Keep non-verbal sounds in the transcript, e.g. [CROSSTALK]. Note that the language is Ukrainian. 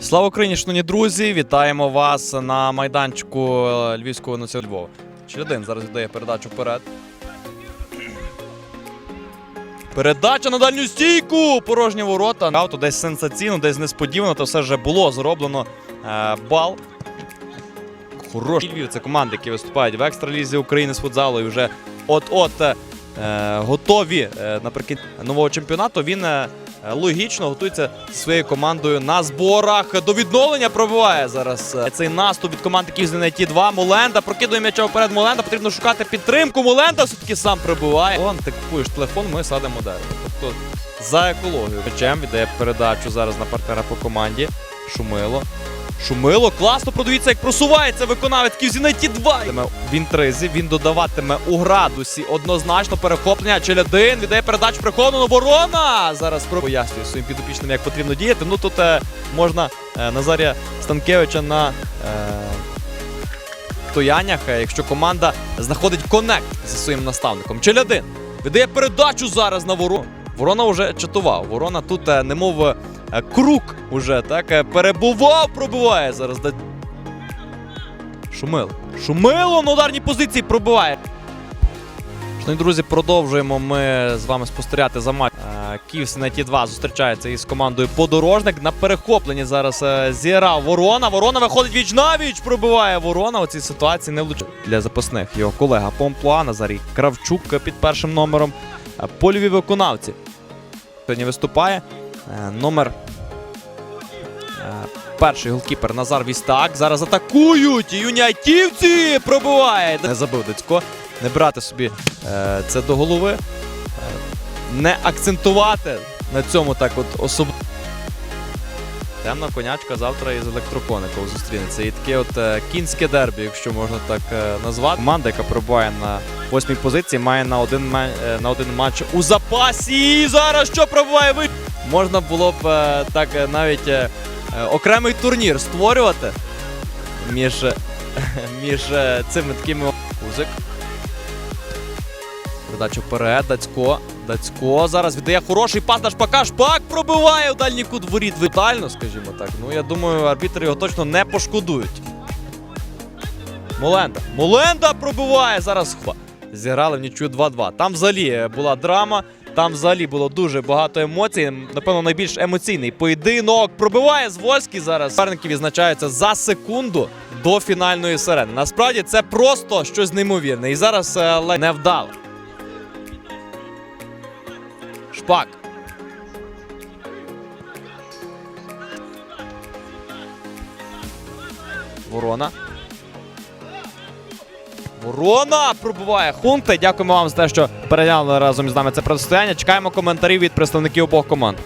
Слава Україні, шановні друзі! Вітаємо вас на майданчику е, Львівського національного Львова. Челядин зараз віддає передачу вперед. Передача на дальню стійку! Порожні ворота. Авто десь сенсаційно, десь несподівано, то все вже було зроблено. Е, бал. Хороший Львів це команди, які виступають в екстралізі України з футзалу і вже от-от е, готові наприкінці нового чемпіонату. Він логічно готується зі своєю командою на зборах. До відновлення пробиває зараз е, цей наступ від команди Київ ті 2 Моленда прокидує м'яча вперед. Моленда потрібно шукати підтримку. Моленда все-таки сам прибуває. Он ти купуєш телефон, ми садимо дерево. Тобто за екологію. Мечем віддає передачу зараз на партнера по команді. Шумило. Шумило, класно продивіться, як просувається виконавець Ківзінеті 2. В інтризі він додаватиме у градусі однозначно перехоплення. Челядин віддає передачу приховану ворона. Зараз про- пояснює своїм підопічним, як потрібно діяти. Ну тут е, можна е, Назарія Станкевича на е, стояннях, е, якщо команда знаходить конект зі своїм наставником. Челядин віддає передачу зараз на ворону. Ворона вже чатував. Ворона тут, е, немов е, круг уже так е, перебував, пробиває зараз. Шумило. Шумило на ударній позиції пробиває. Шановні друзі, продовжуємо ми з вами спостерігати за матчем. Київ Сенеті 2 зустрічається із командою Подорожник. На перехопленні зараз е, зіграв Ворона. Ворона виходить віч навіч, пробиває Ворона. У цій ситуації не влучив для запасних. Його колега Помплуа Назарій Кравчук е, під першим номером. Е, Польові виконавці. Сьогодні виступає е, номер е, перший голкіпер Назар Вістак. Зараз атакують. Юнятівці пробиває. Не забив Децько. Не брати собі е, це до голови. Е, не акцентувати на цьому так от особливо. Темна конячка завтра із електрокоником зустрінеться. І таке от е, кінське дербі, якщо можна так е, назвати. Команда, яка перебуває на восьмій позиції, має на один, е, на один матч у запасі. І зараз що пробиває ви? Можна було б е, так е, навіть е, окремий турнір створювати між, [LAUGHS] між цими такими Кузик. Передача вперед, Дацько. Дацько зараз віддає хороший пас на шпака. Шпак пробиває у дальній кут воріт. Вітально, скажімо так. Ну, я думаю, арбітри його точно не пошкодують. Моленда. Моленда пробиває зараз. Зіграли в нічю 2-2. Там взагалі була драма. Там взагалі було дуже багато емоцій. Напевно, найбільш емоційний поєдинок. Пробиває Звольський зараз. Суперники відзначаються за секунду до фінальної сирени. Насправді це просто щось неймовірне. І зараз е, ледь не вдало. Шпак. Ворона. Ворона пробуває Хунти. Дякуємо вам за те, що переглянули разом із нами це протистояння. Чекаємо коментарів від представників обох команд.